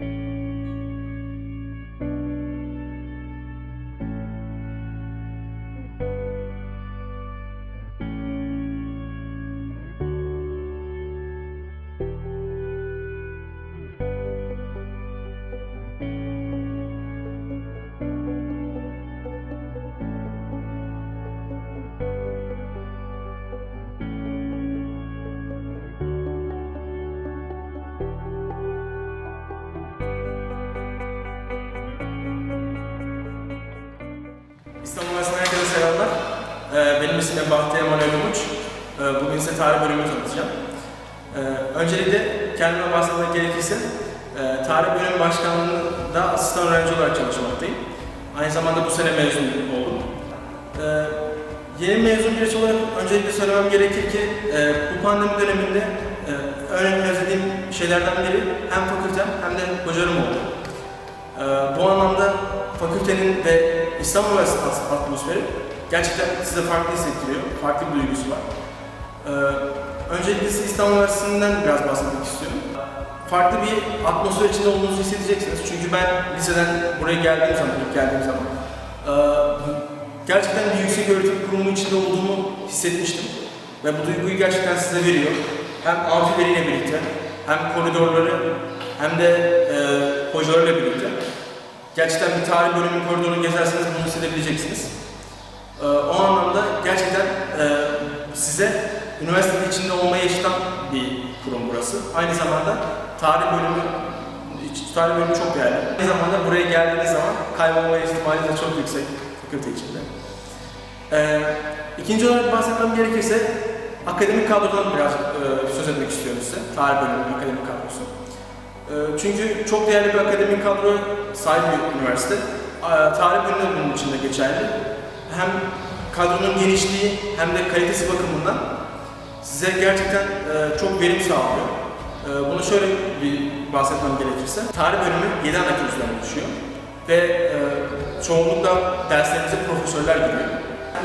İstanbul benim ismim Bahtiyar Emanuel Umuç. Ee, bugün size tarih bölümünü tanıtacağım. Ee, öncelikle kendime bahsetmek gerekirse, e, tarih bölümü başkanlığında asistan öğrenci olarak çalışmaktayım. Aynı zamanda bu sene mezun oldum. Ee, yeni mezun birisi olarak öncelikle söylemem gerekir ki, e, bu pandemi döneminde e, öğrenmeyi özlediğim şeylerden biri hem fakültem hem de hocalarım oldu. Ee, bu anlamda fakültenin ve İstanbul Üniversitesi at- atmosferi gerçekten size farklı hissettiriyor. Farklı bir duygusu var. Ee, öncelikle size İstanbul Üniversitesi'nden biraz bahsetmek istiyorum. Farklı bir atmosfer içinde olduğunuzu hissedeceksiniz. Çünkü ben liseden buraya geldiğim zaman, ilk geldiğim zaman e, gerçekten bir yüksek öğretim kurumu içinde olduğumu hissetmiştim. Ve bu duyguyu gerçekten size veriyor. Hem amfileriyle birlikte, hem koridorları, hem de e, hocalarıyla birlikte. Gerçekten bir tarih bölümü koridorunu gezerseniz bunu hissedebileceksiniz. Ee, o anlamda gerçekten e, size üniversitenin içinde olmayı yaşatan bir kurum burası. Aynı zamanda tarih bölümü tarih bölümü çok değerli. Aynı zamanda buraya geldiğiniz zaman kaybolma ihtimali de çok yüksek fakülte içinde. Ee, ikinci olarak bahsetmem gerekirse akademik kadrodan biraz e, söz etmek istiyorum size. Tarih bölümünün akademik kadrosu. Ee, Çünkü çok değerli bir akademik kadroya sahip bir üniversite. Ee, Tarih bölümü de bunun içinde geçerli. Hem kadronun genişliği hem de kalitesi bakımından size gerçekten e, çok verim sağlıyor. Ee, Bunu şöyle bir bahsetmem gerekirse, tarih bölümü 7 ana kürsüden oluşuyor ve e, çoğunlukla derslerimize profesörler giriyor.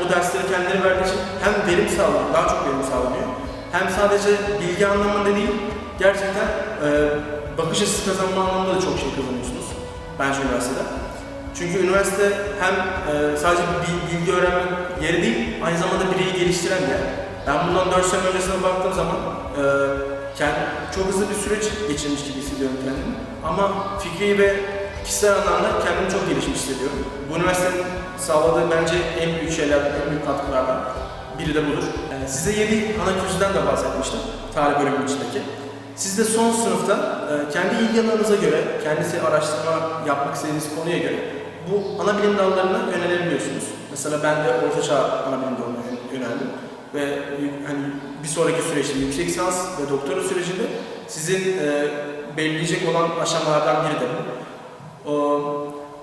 Bu dersleri kendileri verdiği için hem verim sağlanıyor, daha çok verim sağlanıyor, hem sadece bilgi anlamında değil, gerçekten e, bakış açısı kazanma anlamında da çok şey kazanıyorsunuz bence üniversitede. Çünkü üniversite hem e, sadece bir bilgi öğrenme yeri değil, aynı zamanda bireyi geliştiren bir yer. Ben bundan 4 sene öncesine baktığım zaman e, kend- çok hızlı bir süreç geçirmiş gibi hissediyorum kendimi. Ama fikri ve kişisel anlamda kendimi çok gelişmiş hissediyorum. Bu üniversitenin sağladığı bence en büyük şeylerden, en büyük katkılardan biri de budur. E, size 7 ana kürsüden de bahsetmiştim, tarih bölümünün içindeki. Siz de son sınıfta kendi ilgi alanınıza göre, kendisi araştırma yapmak istediğiniz konuya göre bu ana bilim dallarına yönelebiliyorsunuz. Mesela ben de ortaçağ ana bilim dalına yön- yöneldim ve hani bir sonraki süreçte yüksek lisans ve doktora sürecinde sizin e, belirleyecek olan aşamalardan biri de bu.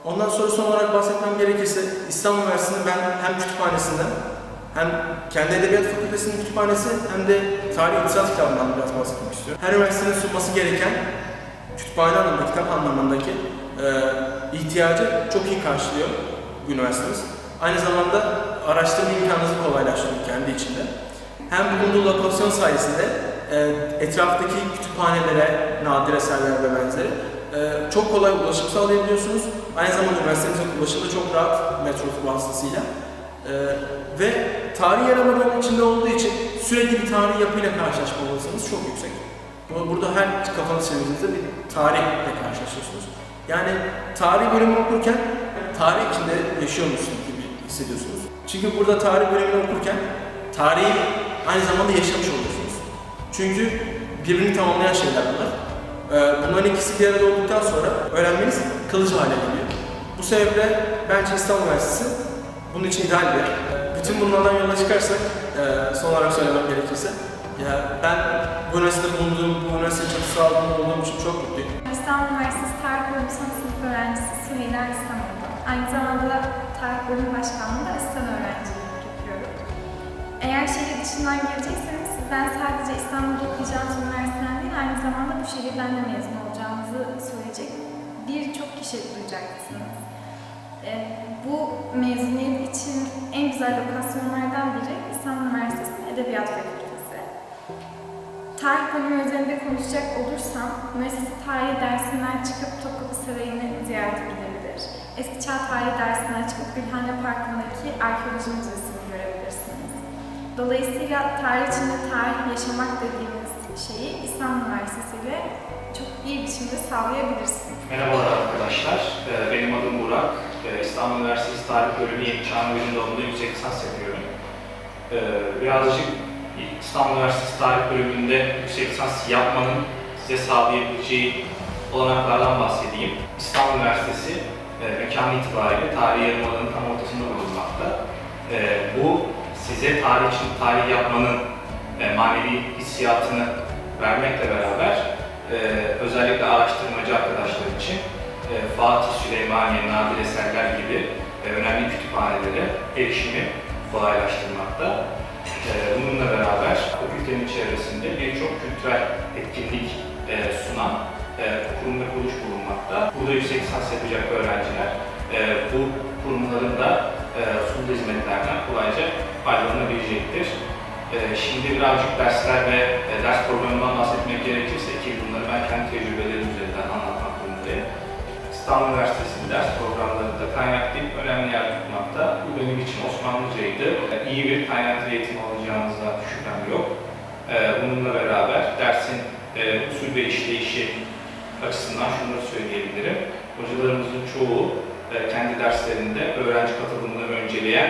Ondan sonra son olarak bahsetmem gerekirse İstanbul Üniversitesi'nin ben hem kütüphanesinden hem kendi Edebiyat Fakültesi'nin kütüphanesi hem de Tarih İktisat kitabından biraz bahsetmek istiyorum. Her üniversitenin sunması gereken kütüphane anlamında, kitap anlamındaki e, ihtiyacı çok iyi karşılıyor üniversitemiz. Aynı zamanda araştırma imkanınızı kolaylaştırıyor kendi içinde. Hem bulunduğu lokasyon sayesinde e, etraftaki kütüphanelere, nadir eserler ve benzeri e, çok kolay ulaşım sağlayabiliyorsunuz. Aynı zamanda üniversitemizin ulaşımı da çok rahat metro vasıtasıyla. E, ve tarih alanının içinde olduğu için sürekli bir tarih yapıyla karşılaşma olasılığınız çok yüksek. Bu- Burada her kafanız çevirdiğinizde bir tarihle karşılaşıyorsunuz. Yani tarih bölümü okurken tarih içinde yaşıyormuşsunuz gibi hissediyorsunuz. Çünkü burada tarih bölümünü okurken tarihi aynı zamanda yaşamış oluyorsunuz. Çünkü birbirini tamamlayan şeyler bunlar. Ee, bunların ikisi bir arada olduktan sonra öğrenmeniz kalıcı hale geliyor. Bu sebeple bence İstanbul Üniversitesi bunun için ideal bir yer. Bütün bunlardan yola çıkarsak, e, son olarak söylemem gerekirse, ya ben bu üniversitede bulunduğum, bu üniversitenin çatısı altında olduğum için çok mutluyum. İstanbul Üniversitesi Tarih Bölümü son sınıf öğrencisi Süheyla İstanbul'da. Aynı zamanda da Tarih Bölümü Başkanlığı'nda asistan öğrencilik yapıyorum. Eğer şehir dışından gelecekseniz sizden sadece İstanbul'da okuyacağınız üniversiteden değil, aynı zamanda bu şehirden de mezun olacağınızı söyleyecek birçok kişi duyacaksınız. Ee, bu mezuniyet için en güzel lokasyonlardan biri İstanbul Üniversitesi'nin Edebiyat Fakültesi. tarih bölümü üzerinde konuşacak olursam, müessese tarihi dersinden çıkıp Topkapı Sarayı'nı ziyaret edilebilir. Eski Çağ Tarihi dersinden çıkıp Gülhane Parkı'ndaki arkeoloji müzesini görebilirsiniz. Dolayısıyla tarih içinde tarih yaşamak dediğimiz şeyi İstanbul Üniversitesi ile çok iyi biçimde sağlayabilirsiniz. Merhabalar arkadaşlar, Ee, benim adım Burak. Ee, İstanbul Üniversitesi Tarih Bölümü Yeni Çağ Bilim Dalı'nda yüksek lisans yapıyorum. Ee, Birazcık İstanbul Üniversitesi Tarih Bölümünde yüksek lisans yapmanın size sağlayabileceği olanaklardan bahsedeyim. İstanbul Üniversitesi e, mekanı itibariyle tarihi yarımadanın tam ortasında bulunmakta. Ee, Bu size tarih için tarih yapmanın e, manevi hissiyatını vermekle beraber e, özellikle araştırmacı arkadaşlar için e, Fatih Süleymaniye, Nadir Eserler gibi e, önemli kütüphanelere erişimi kolaylaştırmakta. E, bununla beraber fakültenin çevresinde birçok kültürel etkinlik e, sunan e, kurum ve kuruluş bulunmakta. Burada yüksek lisans yapacak öğrenciler e, bu kurumların da e, sunduğu hizmetlerden kolayca faydalanabilecektir. E, şimdi birazcık dersler ve e, ders programından bahsetmek gerekirse ki bunları ben kendi tecrübelerim üzerinden anlatmak durumundayım. İstanbul Üniversitesi'nin ders programlarında kaynak dil önemli yer tutmakta. Bu benim için Osmanlıcaydı. İyi bir kaynak dil eğitimi alacağınızda şüphem yok. E, Bununla beraber dersin e, usul ve işleyişi açısından şunları söyleyebilirim. Hocalarımızın çoğu e, kendi derslerinde öğrenci katılımını önceleyen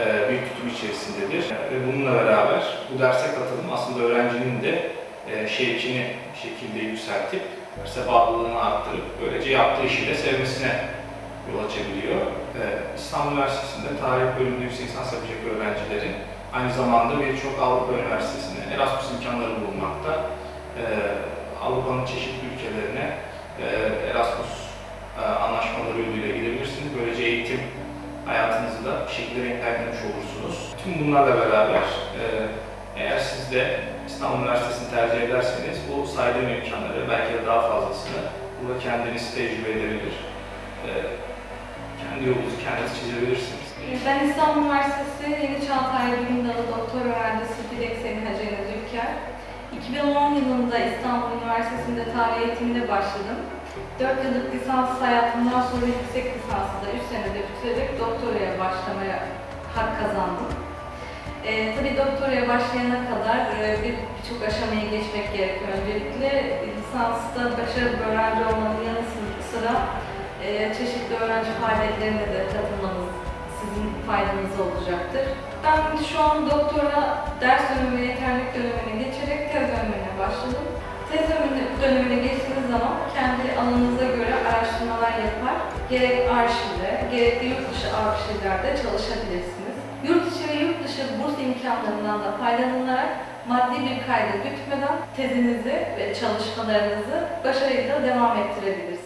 e, bir tutum içerisindedir. Ve bununla beraber bu derse katılım aslında öğrencinin de şevkini şekilde yükseltip derse bağlılığını arttırıp böylece yaptığı işi de sevmesine yol açabiliyor. E, İstanbul Üniversitesi'nde tarih bölümünde yüksek lisans yapacak öğrencilerin aynı zamanda birçok Avrupa Üniversitesi'ne Erasmus imkanları bulunmakta. E, Avrupa'nın çeşitli ülkelerine e, Erasmus e, anlaşmaları yoluyla gidebilirsiniz. Böylece eğitim hayatınızı da bir şekilde renklendirmiş olursunuz. Tüm bunlarla beraber e, eğer siz de İstanbul Üniversitesi'ni tercih ederseniz bu saydığım imkanları belki de daha fazlasını burada kendiniz tecrübe edebilir. E, kendi yolunuzu kendiniz çizebilirsiniz. Ben İstanbul Üniversitesi Yeni Çağ Tarih Bilim Dalı Doktor Öğrencisi Dilek Selin Hacı Enes Ülker. 2010 yılında İstanbul Üniversitesi'nde tarih eğitimine başladım. 4 yıllık lisans hayatımdan sonra yüksek lisansı da 3 senede bitirerek doktoraya başlamaya hak kazandım. Ee, tabii doktoraya başlayana kadar e, bir- birçok aşamayı geçmek gerekiyor. Öncelikle lisansta başarılı bir öğrenci olmanın yanı sıra e, çeşitli öğrenci faaliyetlerine de katılmanız sizin faydanıza olacaktır. Ben şu an doktora ders dönemi ve yeterlilik dönemine geçerek tez dönemine başladım. Tez dönemi- dönemine geçtiğiniz zaman kendi alanınıza göre araştırmalar yapar, gerek arşivde, gerek de yurt dışı arşivlerde çalışabilirsiniz. Yurt içi ve yurt dışı burs imkanlarından da faydalanarak maddi bir kaydı gütmeden tezinizi ve çalışmalarınızı başarıyla devam ettirebilirsiniz.